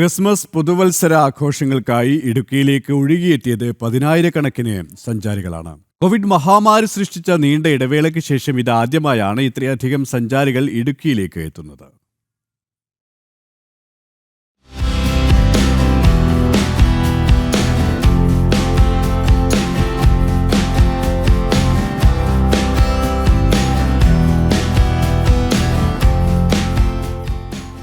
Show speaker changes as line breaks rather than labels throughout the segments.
Christmas പുതുവത്സര ആഘോഷങ്ങൾക്കായി ഇടുക്കിയിലേക്ക് ഒഴുകിയെത്തിയത് പതിനായിരക്കണക്കിന് സഞ്ചാരികളാണ്. Covid മഹാമാരി സൃഷ്ടിച്ച നീണ്ട ഇടവേളയ്ക്ക് ശേഷം ഇതാദ്യമായാണ് ഇത്രയധികം സഞ്ചാരികൾ ഇടുക്കിയിലേക്ക് എത്തുന്നത്.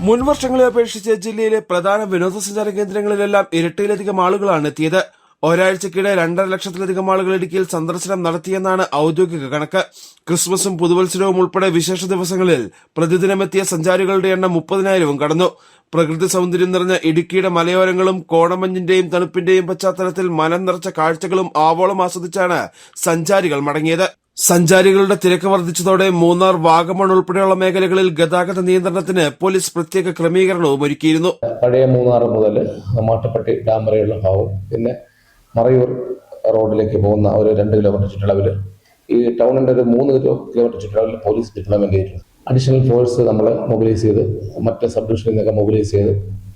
മുൻ വർഷങ്ങളെ അപേക്ഷിച്ച് ജില്ലയിലെ പ്രധാന വിനോദസഞ്ചാര കേന്ദ്രങ്ങളിലെല്ലാം ഇരട്ടിയിലധികം ആളുകളാണ് എത്തിയത്. ഒരാഴ്ചക്കിടെ രണ്ടര ലക്ഷത്തിലധികം ആളുകൾ ഇടുക്കിയിൽ സന്ദർശനം നടത്തിയെന്നാണ് ഔദ്യോഗിക കണക്ക്. ക്രിസ്മസും പുതുവത്സരവും ഉൾപ്പെടെ വിശേഷ ദിവസങ്ങളിൽ പ്രതിദിനമെത്തിയ സഞ്ചാരികളുടെ എണ്ണം മുപ്പതിനായിരവും കടന്നു. പ്രകൃതി സൗന്ദര്യം നിറഞ്ഞ ഇടുക്കിയുടെ മലയോരങ്ങളും കോണമഞ്ഞിന്റെയും തണുപ്പിന്റെയും പശ്ചാത്തലത്തിൽ മനം നിറച്ച കാഴ്ചകളും ആവോളം ആസ്വദിച്ചാണ് സഞ്ചാരികൾ മടങ്ങിയത്. സഞ്ചാരികളുടെ തിരക്ക് വർദ്ധിച്ചതോടെ മൂന്നാർ വാഗമൺ ഉൾപ്പെടെയുള്ള മേഖലകളിൽ ഗതാഗത നിയന്ത്രണത്തിന് പോലീസ് പ്രത്യേക ക്രമീകരണവും ഒരുക്കിയിരുന്നു.
പഴയ മൂന്നാർ മുതൽ മാട്ടുപ്പെട്ടി ഡാം വരെയുള്ള ഭാഗം പിന്നെ മറയൂർ റോഡിലേക്ക് പോകുന്ന ഒരു രണ്ട് കിലോമീറ്റർ ചുറ്റളവിൽ ഈ ടൗണിന്റെ ഒരു മൂന്ന് കിലോ- കിലോമീറ്റർ ചുറ്റളവിൽ പോലീസ് ഡിപ്ലോമെന്റ് ചെയ്തിട്ടുണ്ട് അഡീഷണൽ ഫോഴ്സ് നമ്മൾ മൊബിലൈസ് ചെയ്ത് മറ്റ് സബ് ഡിവിഷനിൽ നിന്നൊക്കെ മൊബിലൈസ് ചെയ്ത്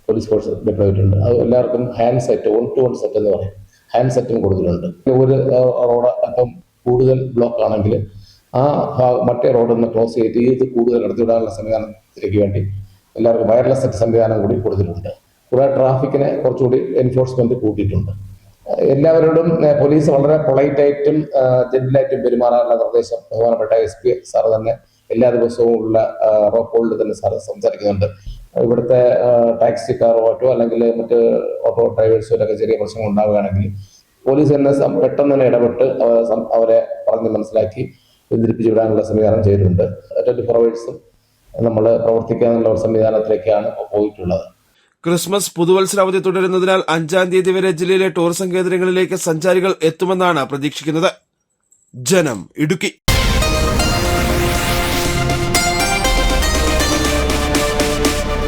പോലീസ് ഫോഴ്സ് ഡിപ്ലോയ് ചെയ്തിട്ടുണ്ട്. അത് എല്ലാവർക്കും handset one two one set എന്ന് പറയും. ഹാൻഡ് സെറ്റും കൊടുത്തിട്ടുണ്ട്. ഒരു റോഡ് അപ്പം കൂടുതൽ ബ്ലോക്ക് ആണെങ്കിൽ ആ മറ്റേ റോഡിൽ നിന്ന് ക്ലോസ് ചെയ്ത് ഇത് കൂടുതൽ നടത്തിവിടാനുള്ള സംവിധാനത്തിലേക്ക് വേണ്ടി എല്ലാവർക്കും വയർലെസ് സംവിധാനം കൂടി കൊടുത്തിട്ടുണ്ട്. കൂടെ ട്രാഫിക്കിനെ കുറച്ചുകൂടി എൻഫോഴ്സ്മെന്റ് കൂട്ടിയിട്ടുണ്ട്. എല്ലാവരോടും പോലീസ് വളരെ പൊളൈറ്റ് ആയിട്ടും ജെന്റിലായിട്ടും പെരുമാറാനുള്ള നിർദ്ദേശം ബഹുമാനപ്പെട്ട എസ് പി സാർ തന്നെ എല്ലാ ദിവസവും ഉള്ള റോക്കോളിൽ തന്നെ സാർ സംസാരിക്കുന്നുണ്ട്. ഇവിടുത്തെ ടാക്സിക്കാരോ മറ്റോ അല്ലെങ്കിൽ മറ്റ് ഓട്ടോ ഡ്രൈവേഴ്സോ ഒക്കെ ചെറിയ പ്രശ്നങ്ങൾ ഉണ്ടാവുകയാണെങ്കിൽ പോലീസ് തന്നെ പെട്ടെന്ന് തന്നെ ഇടപെട്ട് അവരെ പറഞ്ഞ് മനസ്സിലാക്കി പിന്തിരിപ്പിച്ച് വിടാനുള്ള സംവിധാനം ചെയ്തിട്ടുണ്ട്. ട്വന്റി ഫോർ അവേഴ്സും നമ്മൾ പ്രവർത്തിക്കാനുള്ള ഒരു സംവിധാനത്തിലേക്കാണ് പോയിട്ടുള്ളത്.
ക്രിസ്മസ് പുതുവത്സരാവധി തുടരുന്നതിനാൽ അഞ്ചാം തീയതി വരെ ജില്ലയിലെ ടൂറിസം കേന്ദ്രങ്ങളിലേക്ക് സഞ്ചാരികൾ എത്തുമെന്നാണ് പ്രതീക്ഷിക്കുന്നത്. ജനം ഇടുക്കി.